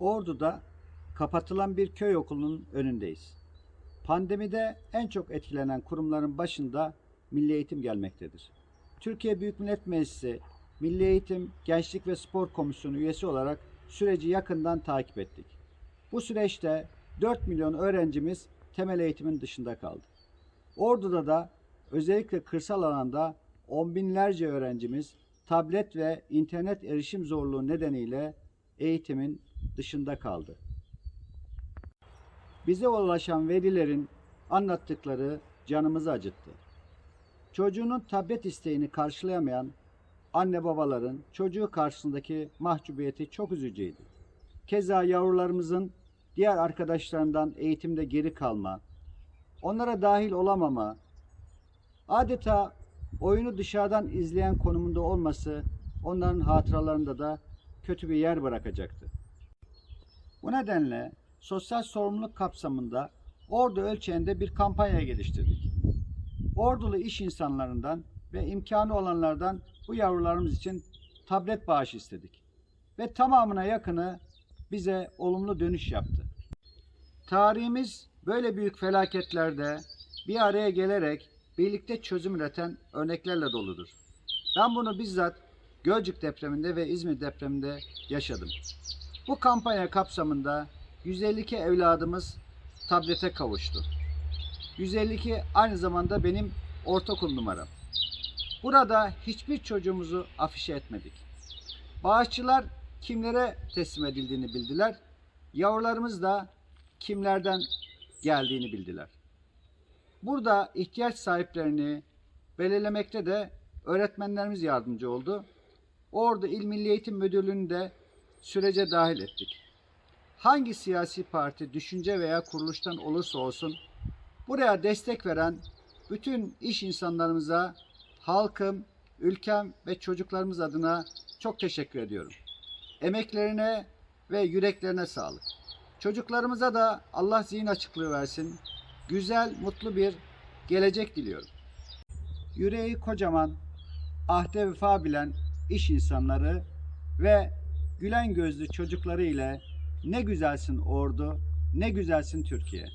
Ordu'da kapatılan bir köy okulunun önündeyiz. Pandemide en çok etkilenen kurumların başında Milli Eğitim gelmektedir. Türkiye Büyük Millet Meclisi Milli Eğitim, Gençlik ve Spor Komisyonu üyesi olarak süreci yakından takip ettik. Bu süreçte 4 milyon öğrencimiz temel eğitimin dışında kaldı. Ordu'da da özellikle kırsal alanda on binlerce öğrencimiz tablet ve internet erişim zorluğu nedeniyle eğitimin dışında kaldı. Bize ulaşan velilerin anlattıkları canımızı acıttı. Çocuğunun tablet isteğini karşılayamayan anne babaların çocuğu karşısındaki mahcubiyeti çok üzücüydü. Keza yavrularımızın diğer arkadaşlarından eğitimde geri kalma, onlara dahil olamama, adeta oyunu dışarıdan izleyen konumunda olması onların hatıralarında da kötü bir yer bırakacaktı. Bu nedenle sosyal sorumluluk kapsamında Ordu ölçeğinde bir kampanya geliştirdik. Ordulu iş insanlarından ve imkanı olanlardan bu yavrularımız için tablet bağış istedik. Ve tamamına yakını bize olumlu dönüş yaptı. Tarihimiz böyle büyük felaketlerde bir araya gelerek birlikte çözüm üreten örneklerle doludur. Ben bunu bizzat Gölcük depreminde ve İzmir depreminde yaşadım. Bu kampanya kapsamında 152 evladımız tablete kavuştu. 152 aynı zamanda benim ortaokul numaram. Burada hiçbir çocuğumuzu afişe etmedik. Bağışçılar kimlere teslim edildiğini bildiler. Yavrularımız da kimlerden geldiğini bildiler. Burada ihtiyaç sahiplerini belirlemekte de öğretmenlerimiz yardımcı oldu. Orada İl Milli Eğitim Müdürlüğü'nü de sürece dahil ettik. Hangi siyasi parti, düşünce veya kuruluştan olursa olsun buraya destek veren bütün iş insanlarımıza, halkım, ülkem ve çocuklarımız adına çok teşekkür ediyorum. Emeklerine ve yüreklerine sağlık. Çocuklarımıza da Allah zihin açıklığı versin. Güzel, mutlu bir gelecek diliyorum. Yüreği kocaman, ahde vefa bilen iş insanları ve gülen gözlü çocukları ile ne güzelsin ordu, ne güzelsin Türkiye.